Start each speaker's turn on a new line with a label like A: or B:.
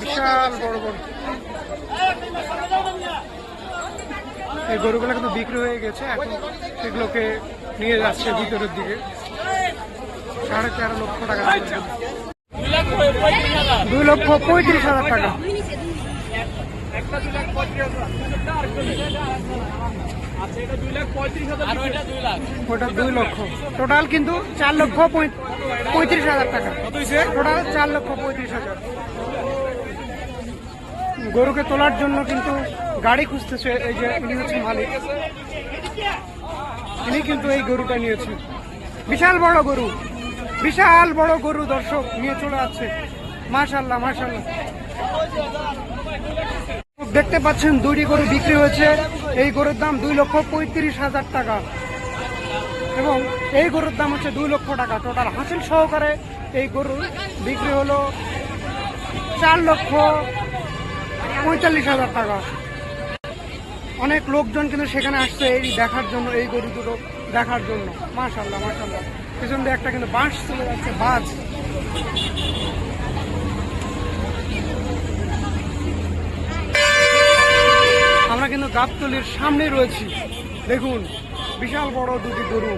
A: বিশাল বড় বড়। এই গরুগুলো কিন্তু বিক্রি হয়ে গেছে, এখন এগুলোকে নিয়ে যাচ্ছে ভিতরের দিকে। সাড়ে তেরো লক্ষ টাকা। দুই লক্ষ পঁয়ত্রিশ হাজার টাকা। ওটা দুই লক্ষ। টোটাল কিন্তু চার লক্ষ পঁয়- পঁয়ত্রিশ হাজার টাকা। টোটাল চার লক্ষ পঁয়ত্রিশ হাজার। গরুকে তোলার জন্য কিন্তু গাড়ি খুঁজতেছে এই যে ইনি হচ্ছে মালিক। তিনি কিন্তু এই গরুটা নিয়েছেন। বিশাল বড় গরু। বিশাল বড় গরু দর্শক নিয়ে চলে যাচ্ছে মাশাল্লাহ মাশাল্লাহ দেখতে পাচ্ছেন দুইটি গরু বিক্রি হয়েছে। এই গরুর দাম দুই লক্ষ পঁয়ত্রিশ হাজার টাকা। এবং এই গরুর দাম হচ্ছে দুই লক্ষ টাকা। টোটাল হাসিল সহকারে এই গরু বিক্রি হলো চার লক্ষ পঁয়তাল্লিশ হাজার টাকা। অনেক লোকজন কিন্তু সেখানে আসছে এই দেখার জন্য, এই গরু দুটো দেখার জন্য। মাশাল্লাহ মাশাল্লাহ পেছন দিয়ে একটা কিন্তু বাঁশ চলে যাচ্ছে বাজ আমরা কিন্তু গাবতলির সামনে রয়েছি। দেখুন, বিশাল বড় দুটি গরু।